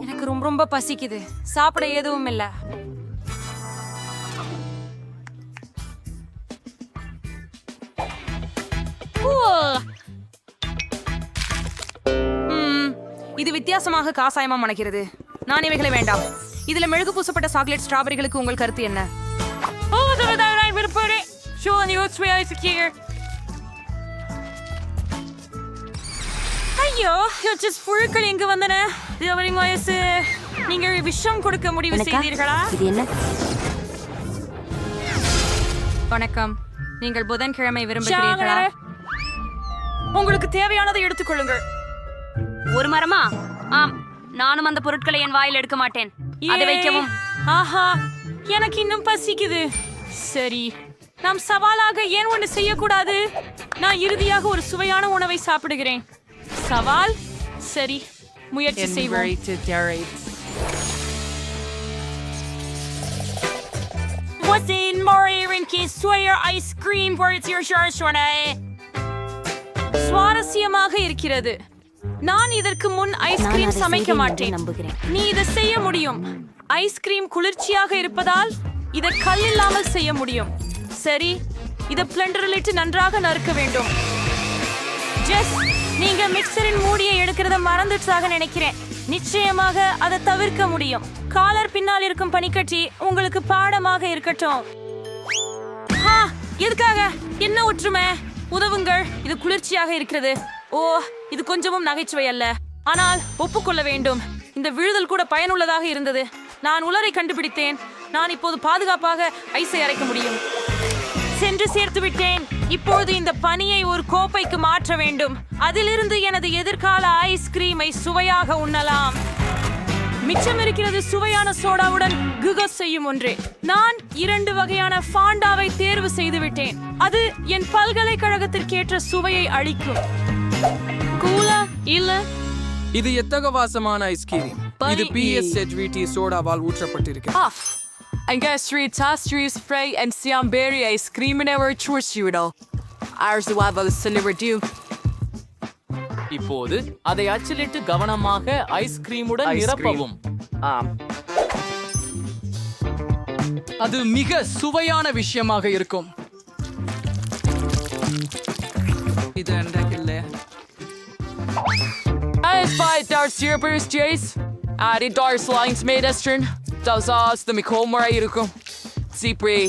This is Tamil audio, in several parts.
எனக்கு ரொம்ப ரொம்ப பசிக்குது. சாப்பிட எதுவும் இல்ல. ஓ! இது வித்தியாசமாக காசாயமா மணக்கிறது. நான் இவைகளை வேண்டாம். இதுல மெழுகு பூசப்பட்ட சாக்லேட் ஸ்ட்ராபெரிகளுக்கு உங்கள் கருத்து என்ன? ஓ நான் ஐயோ ஜஸ்ட் புழுக்கள் எங்க வந்தன தேவரின் வயசு நீங்கள் விஷம் கொடுக்க முடிவு செய்தீர்களா இது என்ன வணக்கம் நீங்கள் புதன்கிழமை விரும்புகிறீர்களா உங்களுக்கு தேவையானதை எடுத்துக்கொள்ளுங்கள் ஒரு மரமா? ஆம் நானும் அந்த பொருட்களை என் வாயில் எடுக்க மாட்டேன். அதை வைக்கவும். ஆஹா எனக்கு இன்னும் பசிக்குது. சரி நாம் சவாலாக ஏன் ஒன்று செய்யக்கூடாது? நான் இறுதியாக ஒரு சுவையான உணவை சாப்பிடுகிறேன். சவால் சரி முயற்சி செய்வோம் What's in Mario Kiss Sawyer ice cream. For its your சுவாரஸ்யமாக இருக்கிறது நான் இதற்கு முன் ஐஸ்கிரீம் சமைக்க மாட்டேன் நம்புகிறேன் நீ இதை செய்ய முடியும் ஐஸ்கிரீம் குளிர்ச்சியாக இருப்பதால் இதை கல் இல்லாமல் செய்ய முடியும் சரி இதை பிளண்டரில் இட்டு நன்றாக நறுக்க வேண்டும் ஜெஸ் நீங்க மிக்சரின் மூடியை எடுக்கிறத மறந்துட்டாக நினைக்கிறேன். நிச்சயமாக அதை தவிர்க்க முடியும். காலர் பின்னால் இருக்கும் பனிக்கட்டி உங்களுக்கு பாடமாக இருக்கட்டும். எதுக்காக? என்ன ஒற்றுமை? உதவுங்கள். இது குளிர்ச்சியாக இருக்கிறது. ஓ இது கொஞ்சமும் நகைச்சுவை அல்ல. ஆனால் ஒப்புக்கொள்ள வேண்டும். இந்த விழுதல் கூட பயனுள்ளதாக இருந்தது. நான் உலரை கண்டுபிடித்தேன். நான் இப்போது பாதுகாப்பாக ஐஸை அரைக்க முடியும். சென்று சேர்த்து விட்டேன். இப்போது இந்த பனியை ஒரு கோப்பைக்கு மாற்ற வேண்டும். அதிலிருந்து எனது எதிர்கால ஐஸ்கிரீமை சுவையாக உண்ணலாம். மிச்சம் இருக்கிறது சுவையான சோடாவுடன் குகஸ் செய்யும் ஒன்று. நான் இரண்டு வகையான ஃபாண்டாவை தேர்வு செய்து விட்டேன். அது என் பல்கலைக்கழகத்திற்கேற்ற சுவையை அளிக்கும். கூலா இல்ல? இது எத்தகவாசமான ஐஸ்கிரீம் இது பிஎஸ் HVT சோடாவால் ஊற்றப்பட்டிருக்கிறது. Off. En gastri tastris frey en siamberi e screamenever churchiudo. Ours the wava the silver dew. இப்போது அதை அச்சிலிட்டு கவனமாக ஐஸ்கிரீமுடன் நிரப்பவும் ஆம் அது மிக சுவையான விஷயமாக இருக்கும் இது அன்றைக்கில்லை As by dar sirpers jace. Adi dar slangs made estrin. Das The mikomara irukum. Sipri.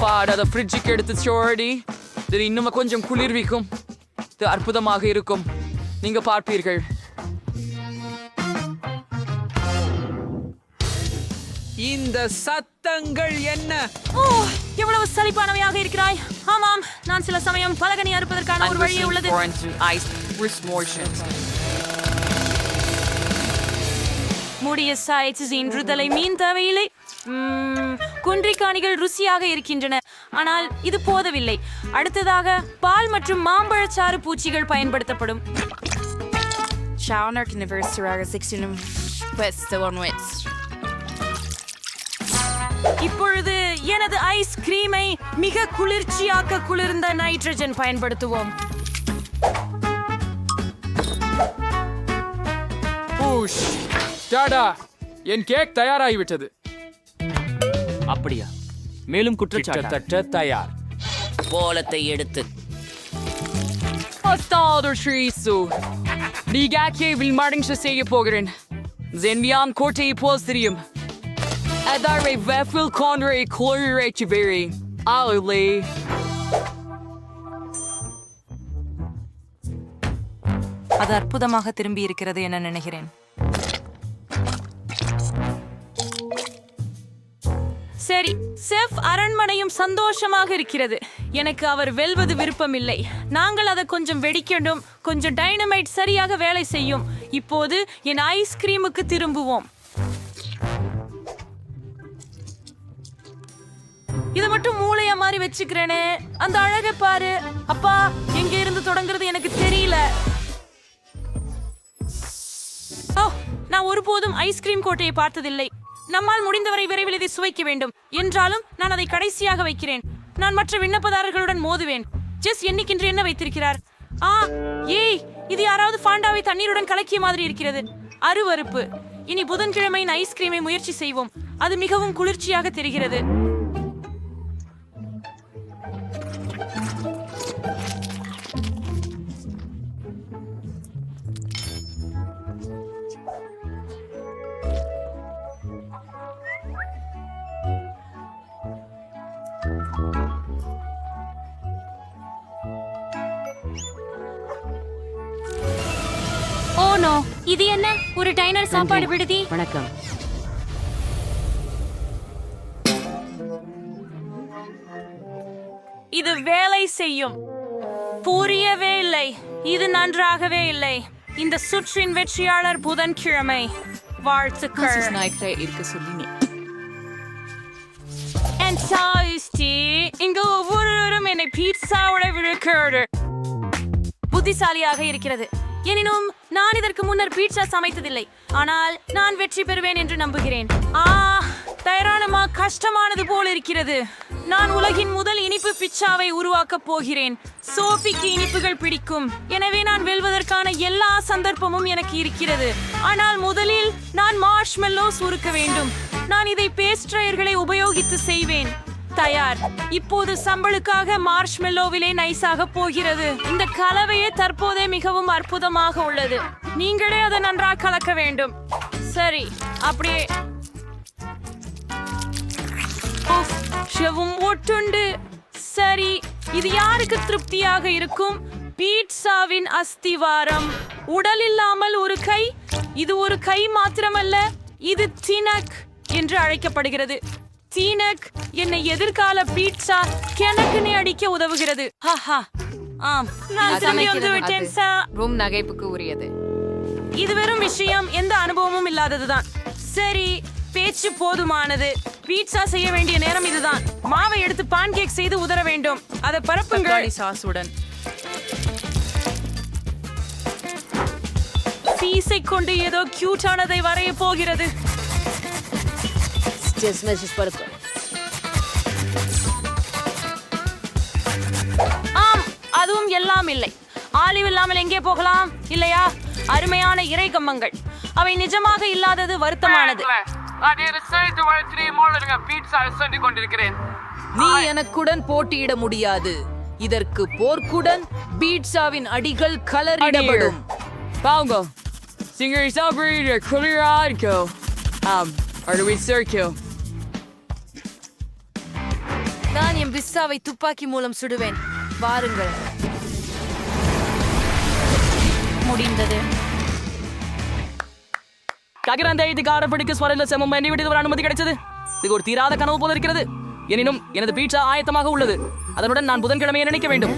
பாட அதை ஃப்ரிட்ஜுக்கு எடுத்து சோடி இது இன்னும் கொஞ்சம் குளிர்விக்கும் இது அற்புதமாக இருக்கும். நீங்க பார்ப்பீர்கள். இந்த சத்தங்கள் என்ன? ஓ எவ்வளவு சலிப்பானவையாக இருக்கிறாய். ஆமாம் நான் சில சமயம் பலகனி அறுப்பதற்கான ஒரு வழியே உள்ளது. முடிய சாய்ச்சி இன்றுதலை மீன் தேவையில்லை. ம்ம், குன்றிக்காணிகள் ருசியாக இருக்கின்றன. ஆனால் இது போதவில்லை. அடுத்ததாக பால் மற்றும் மாம்பழச்சாறு பூச்சிகள் பயன்படுத்தப்படும். Sjouwer University 16 beste one with. இப்பொழுது எனது ஐஸ்கிரீமை மிக குளிர்ச்சியாக்க குளிர்ந்த நைட்ரஜன் பயன்படுத்துவோம். பூஷ் டாடா என் கேக் தயாராகிவிட்டது அப்படியா மேலும் குற்றச்சாட்டு கிட்டத்தட்ட தயார் போலத்தை எடுத்து Shrisu. Ligake. Zenvian korte. Adare vefil chiveri. அது அற்புதமாக திரும்பி இருக்கிறது என நினைக்கிறேன் சரி செஃப் அரண்மனையும் சந்தோஷமாக இருக்கிறது. எனக்கு அவர் வெல்வது விருப்பமில்லை. நாங்கள் அதை கொஞ்சம் வெடிக்கணும் கொஞ்சம் டைனமைட் சரியாக வேலை செய்யும். இப்போது என் ஐஸ்கிரீமுக்கு திரும்புவோம். இதை மட்டும் மூளையா மாதிரி வச்சுக்கிறேனே. அந்த அழகை பாரு. அப்பா எங்க இருந்து தொடங்குறது எனக்கு தெரியல. ஓ நான் ஒருபோதும் ஐஸ்கிரீம் கோட்டையை பார்த்ததில்லை. நம்மால் முடிந்தவரை விரைவில் இதை சுவைக்க வேண்டும். என்றாலும் நான் அதை கடைசியாக வைக்கிறேன். நான் மற்ற விண்ணப்பதாரர்களுடன் மோதுவேன். ஜெஸ் என்னைக்கென்று என்ன வைத்திருக்கிறார்? ஆ ஏய் இது யாராவது பாண்டாவை தண்ணீருடன் கலக்கிய மாதிரி இருக்கிறது. அருவருப்பு. இனி புதன்கிழமையின் ஐஸ்கிரீமை முயற்சி செய்வோம். அது மிகவும் குளிர்ச்சியாக தெரிகிறது. நோ இது என்ன? ஒரு டைனர் சாப்பாடு விடுதி? வணக்கம். இது வேலை செய்யும். புரியவே இல்லை. இது நன்றாகவே இல்லை. இந்த சுற்றின் வெற்றியாளர் புதன்கிழமை. வாழ்த்துக்கள். இருக்க சொல்லினேன் And tasty. இங்கு ஒவ்வொருவரும் என்னை பீட்சாவோட விழுக்கிறது புத்திசாலியாக இருக்கிறது. எனினும் நான் இதற்கு முன்னர் பீட்சா சமைத்ததில்லை. ஆனால் நான் வெற்றி பெறுவேன் என்று நம்புகிறேன். ஆ தயாரானமா கஷ்டமானது போல் இருக்கிறது. நான் உலகின் முதல் இனிப்பு பிட்சாவை உருவாக்கப் போகிறேன். சோஃபிக்கு இனிப்புகள் பிடிக்கும். எனவே நான் வெல்வதற்கான எல்லா சந்தர்ப்பமும் எனக்கு இருக்கிறது. ஆனால் முதலில் நான் மார்ஷ்மெல்லோஸ் உருக்க வேண்டும். நான் இதை பேஸ்ட்ரையர்களை உபயோகித்து செய்வேன். தயார். இப்போது சம்பளுக்காக மார்ஷ்மெல்லோவிலே நைஸாக போகிறது. இந்த கலவையே தற்போதே மிகவும் அற்புதமாக உள்ளது. நீங்களே அதை நன்றாக கலக்க வேண்டும். சரி அப்படியே. உஃப், ஒட்டுண்டு சரி இது யாருக்கு திருப்தியாக இருக்கும்? பீட்சாவின் அஸ்திவாரம். உடல் இல்லாமல் ஒரு கை? இது ஒரு கை மாத்திரமல்ல இது தினக் என்று அழைக்கப்படுகிறது. தீனக் என்னை எதிர்கால பீட்சா கிணக்குனே அடிக்க உதவுகிறது. ஹாஹா. ஆம் நான் திரும்பி வந்து விட்டேன் சார் ரூம் நகைப்புக்கு உரியது. இது வெறும் விஷயம் எந்த அனுபவமும் இல்லாததுதான். சரி பேச்சு போதுமானது. பீட்சா செய்ய வேண்டிய நேரம் இதுதான். மாவை எடுத்து பான்கேக் செய்து உதற வேண்டும். அதை பரப்புங்கள். சாஸுடன் சீசை கொண்டு ஏதோ கியூட்டானதை வரைய போகிறது. ஆம் அதுவும் எல்லாம் இல்லை. ஆலிவ் இல்லாமல் எங்கே போகலாம்? இல்லையா? அருமையான இறை கம்மங்கள் அவை நிஜமாக இல்லாதது வருத்தமானது. நீ எனக்குடன் போட்டியிட முடியாது. இதற்கு போர்க்குடன் பீட்சாவின் அடிகள் கலரிடப்படும். Paugo, singer Sabrina Colorado. Um, Artemis Circle. பிஸ்ஸாவை துப்பாக்கி மூலம் சுடுவேன். வாருங்கள். முடிந்தது. ககிரந்த இது காரப்படிக்கு ஸ்வரில செம்மம் பண்ணி விட்டு ஒரு அனுமதி கிடைச்சது. இது ஒரு தீராத கனவு போல இருக்கிறது. எனினும் எனது பீட்சா ஆயத்தமாக உள்ளது. அதனுடன் நான் புதன்கிழமையை நினைக்க வேண்டும்.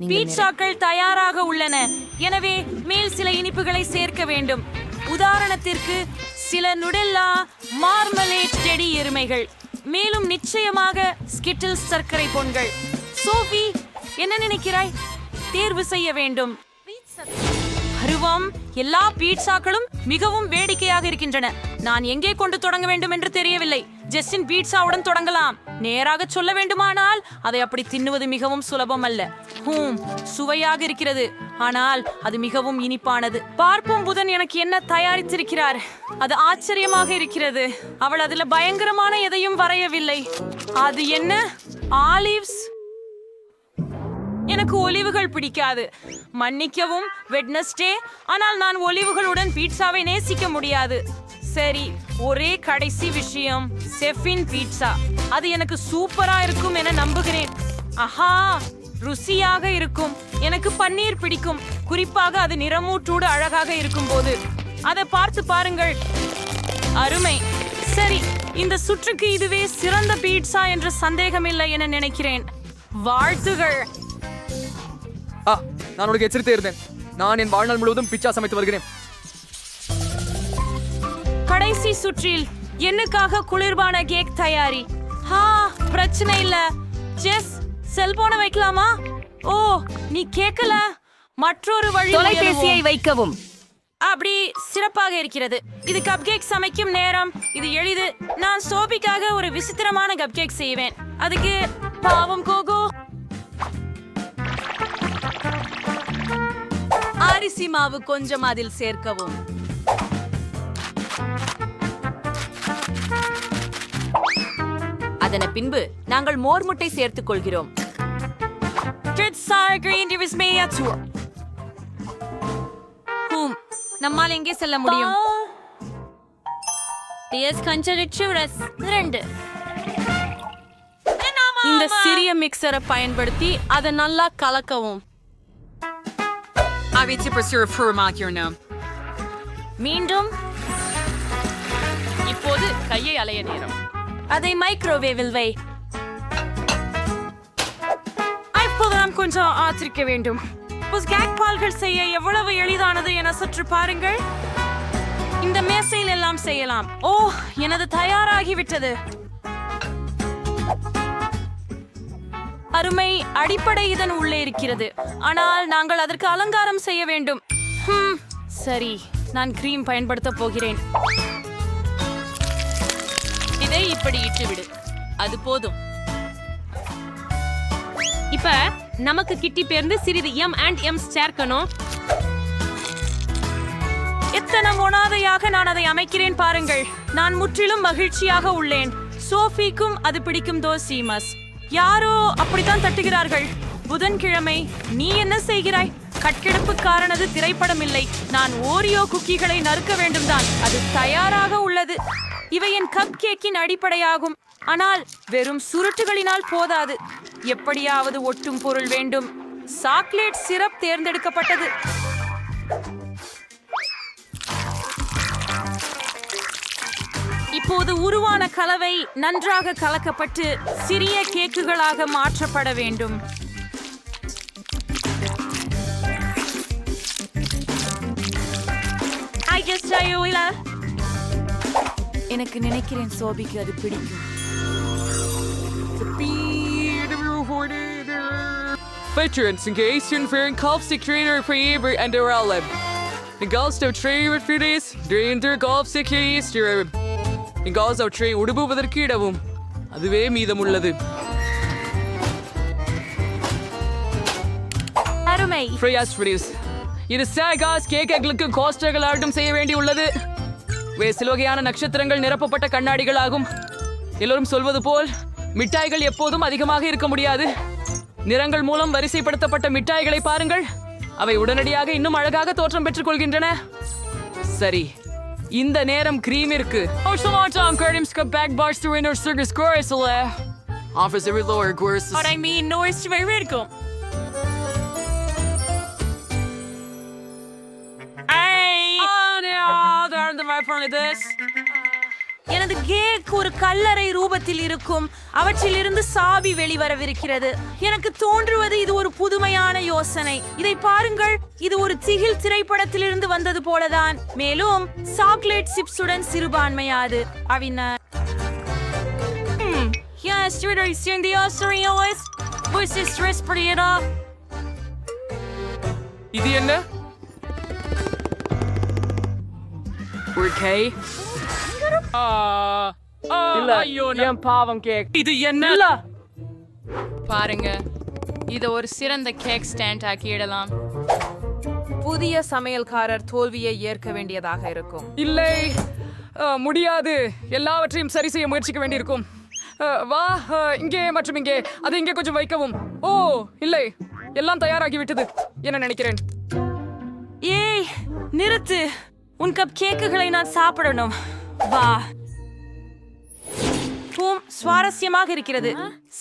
பீட்சாக்கள் தயாராக உள்ளன. எனவே மேல் சில இனிப்புகளை சேர்க்க வேண்டும். உதாரணத்திற்கு சில நுடெல்லா மார்மலேட் டெடி எருமைகள். மேலும் நிச்சயமாக ஸ்கிட்டில் சர்க்கரை பொன்கள் சோஃபி என்ன நினைக்கிறாய்? தேர்வு செய்ய வேண்டும். அருவம் எல்லா பீட்சாக்களும் மிகவும் வேடிக்கையாக இருக்கின்றன. நான் எங்கே கொண்டு தொடங்க வேண்டும் என்று தெரியவில்லை. ஜெஸ்டின் பீட்சாவுடன் தொடங்கலாம். நேராக சொல்ல வேண்டுமானால் அதை அப்படி தின்னுவது மிகவும் சுலபம் அல்ல. ஹூம் சுவையாக இருக்கிறது. ஆனால் அது மிகவும் இனிப்பானது. பார்ப்போம் புதன் எனக்கு என்ன தயாரித்திருக்கிறார். அது ஆச்சரியமாக இருக்கிறது. அவள் அதுல பயங்கரமான எதையும் வரையவில்லை. அது என்ன? ஆலிவ்ஸ்? எனக்கு ஒலிவுகள் பிடிக்காது. மன்னிக்கவும் வெட்னஸ்டே. ஆனால் நான் ஒலிவுகளுடன் பீட்சாவை நேசிக்க முடியாது. சரி ஒரே கடைசி விஷயம் செஃபின் பீட்சா. அது எனக்கு சூப்பரா இருக்கும் என நம்புகிறேன். அஹா ருசியாக இருக்கும். எனக்கு பன்னீர் பிடிக்கும். குறிப்பாக அது நிறமூற்றோடு அழகாக இருக்கும் போது அதை பார்த்து பாருங்கள். அருமை. சரி இந்த சுற்றுக்கு இதுவே சிறந்த பீட்சா என்ற சந்தேகமில்லை என நினைக்கிறேன். வாழ்த்துகள். நான் உனக்கு எச்சரித்தே இருந்தேன். நான் என் வாழ்நாள் முழுவதும் பிச்சா சமைத்து வருகிறேன். கடைசி சுற்றில் என்னுக்காக குளிர்பான கேக் தயாரி? ஹா பிரச்சனை இல்ல. ஜெஸ் செல்போனை வைக்கலாமா? ஓ நீ கேட்கல மற்றொரு வழி தொலைபேசியை. வைக்கவும். அப்படி சிறப்பாக இருக்கிறது. இது கப்கேக் சமைக்கும் நேரம். இது எளிது. நான் சோபிக்காக ஒரு விசித்திரமான கப்கேக் செய்வேன். அதுக்கு பாவம் கோகோ. அரிசி மாவு கொஞ்சம் அதில் சேர்க்கவும். அதன பின்பு நாங்கள் மோர் முட்டை சேர்த்துக் கொள்கிறோம். நம்மால் எங்கே செல்ல முடியும்? இந்த சிறிய மிக்சரை பயன்படுத்தி அதை நல்லா கலக்கவும். Avete per furmakjorna. மீண்டும் இப்போது கையை அலைய நேரம். அதை மைக்ரோவேவில் வை. இப்போது நாம் கொஞ்சம் ஆத்திரிக்க வேண்டும். கேக் பால்கள் செய்ய எவ்வளவு எளிதானது என சற்று பாருங்கள். இந்த மேசையில் எல்லாம் செய்யலாம். ஓ எனது தயாராகிவிட்டது. அருமை அடிப்படை இதன் உள்ளே இருக்கிறது. ஆனால் நாங்கள் அதற்கு அலங்காரம் செய்ய வேண்டும். சரி நான் கிரீம் பயன்படுத்த போகிறேன். இதை இப்படி இட்டுவிடு. அது போதும். இப்ப நமக்கு கிட்டி பேர்ந்து சிறிது எம் அண்ட் எம் சேர்க்கணும். எத்தனை ஒனாதையாக நான் அதை அமைக்கிறேன் பாருங்கள். நான் முற்றிலும் மகிழ்ச்சியாக உள்ளேன். சோஃபிக்கும் அது பிடிக்கும் தோ சீமஸ். யாரோ அப்படித்தான் தட்டுகிறார்கள். புதன்கிழமை நீ என்ன செய்கிறாய்? கட்கெடுப்புக்காரனது திரைப்படம் இல்லை நான் ஓரியோ குக்கிகளை நறுக்க வேண்டும் தான் அது தயாராக உள்ளது. இவை என் கப் கேக்கின் அடிப்படையாகும். ஆனால் வெறும் சுருட்டுகளினால் போதாது. எப்படியாவது ஒட்டும் பொருள் வேண்டும். சாக்லேட் சிரப் தேர்ந்தெடுக்கப்பட்டது. இப்போது உருவான கலவை நன்றாக கலக்கப்பட்டு சிறிய கேக்குகளாக மாற்றப்பட வேண்டும். எனக்கு நினைக்கிறேன் சோபிக்கு அது பிடிக்கும் Veterans engaged in fearing Kopsik trainer for Eber and Oralem. Nigalsto trainer for this, drain their Kopsik history. Nigalsto train உடுப்புவதற்கு இடவும். அதுவே மீதமுள்ளது. அருமை. ஃப்ரேயாஸ் ஃப்ரீஸ் இது சாகாஸ் கேக்குகளுக்கு கோஸ்டர்கள் ஆட்டம் செய்ய வேண்டியுள்ளது. வே சில வகையான நட்சத்திரங்கள் நிரப்பப்பட்ட கண்ணாடிகளாகும். எல்லோரும் சொல்வது போல் மிட்டாய்கள் எப்போதும் அதிகமாக இருக்க முடியாது. நிறங்கள் மூலம் வரிசைப்படுத்தப்பட்ட மிட்டாய்களை பாருங்கள். அவை உடனடியாக இன்னும் அழகாக தோற்றம் பெற்றுக் கொள்கின்றன. சரி இந்த நேரம் கிரீமிற்கு Offers every lower course. What I mean, noise to இருக்கும் எனது கேக் ஒரு கல்லறை ரூபத்தில் இருக்கும் அவற்றில் இருந்து சாவி வெளிவரவிருக்கிறது. எனக்கு தோன்றுவது இது ஒரு புதுமையான யோசனை. இதை பாருங்கள் இது ஒரு திகில் திரைப்படத்திலிருந்து வந்தது போலதான். மேலும் சாக்லேட் சிப்ஸுடன் சிறுபான்மையாது. அவின. Yes, you're seeing the Australians. Who's this dress pretty enough? இது என்ன? ஒரு கை இல்ல என் பாவம் கேக். இது என்ன? இல்ல. பாருங்க இத ஒரு சிறந்த கேக் ஸ்டாண்ட் ஆக்கிடலாம் புதிய சமையல்காரர் தோல்வியை ஏற்க வேண்டியதாக இருக்கும். இல்லை அஹ், முடியாது. எல்லாவற்றையும் சரி செய்ய முயற்சிக்க வேண்டியிருக்கும். அஹ், வா அஹ், இங்கே மற்றும் இங்கே. அதை இங்கே கொஞ்சம் வைக்கவும். ஓ இல்லை. எல்லாம் தயாராகிவிட்டது என்ன நினைக்கிறேன்? ஏய் நிறுத்து. உன் கப் கேக்குகளை நான் சாப்பிடணும். வா. பூம் சுவாரஸ்யமாக இருக்கிறது.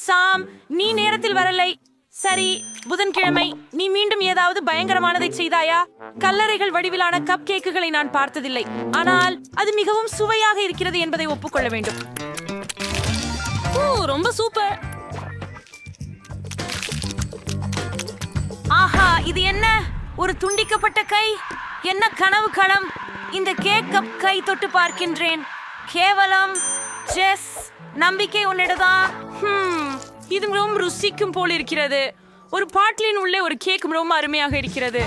சாம் நீ நேரத்தில் வரலை. சரி புதன்கிழமை நீ மீண்டும் ஏதாவது பயங்கரமானதை செய்தாயா? கல்லறைகள் வடிவிலான கப் கேக்குகளை நான் பார்த்ததில்லை. ஆனால் அது மிகவும் சுவையாக இருக்கிறது என்பதை ஒப்புக்கொள்ள வேண்டும். ஓ ரொம்ப சூப்பர். ஆஹா இது என்ன? ஒரு துண்டிக்கப்பட்ட கை? என்ன கனவு களம்? இந்த கேக் கப் கை தொட்டு பார்க்கின்றேன். கேவலம். ஜெஸ் நம்பிக்கை உன்னிடதான் இது மிகவும் ருசிக்கும் போல் இருக்கிறது. ஒரு பாட்டிலின் உள்ளே ஒரு கேக் மிகவும் அருமையாக இருக்கிறது.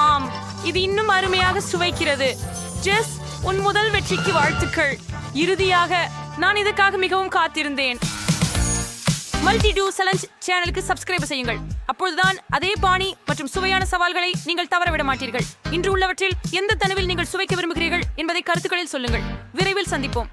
ஆம் இது இன்னும் அருமையாக சுவைக்கிறது. ஜெஸ் உன் முதல் வெற்றிக்கு வாழ்த்துக்கள். இறுதியாக நான் இதற்காக மிகவும் காத்திருந்தேன். மல்டி டூ சலஞ்ச் சேனலுக்கு சப்ஸ்கிரைப் செய்யுங்கள். அப்பொழுதுதான் அதே பாணி மற்றும் சுவையான சவால்களை நீங்கள் தவறவிட மாட்டீர்கள். இன்று உள்ளவற்றில் எந்த தனுவில் நீங்கள் சுவைக்க விரும்புகிறீர்கள் என்பதை கருத்துக்களில் சொல்லுங்கள். விரைவில் சந்திப்போம்.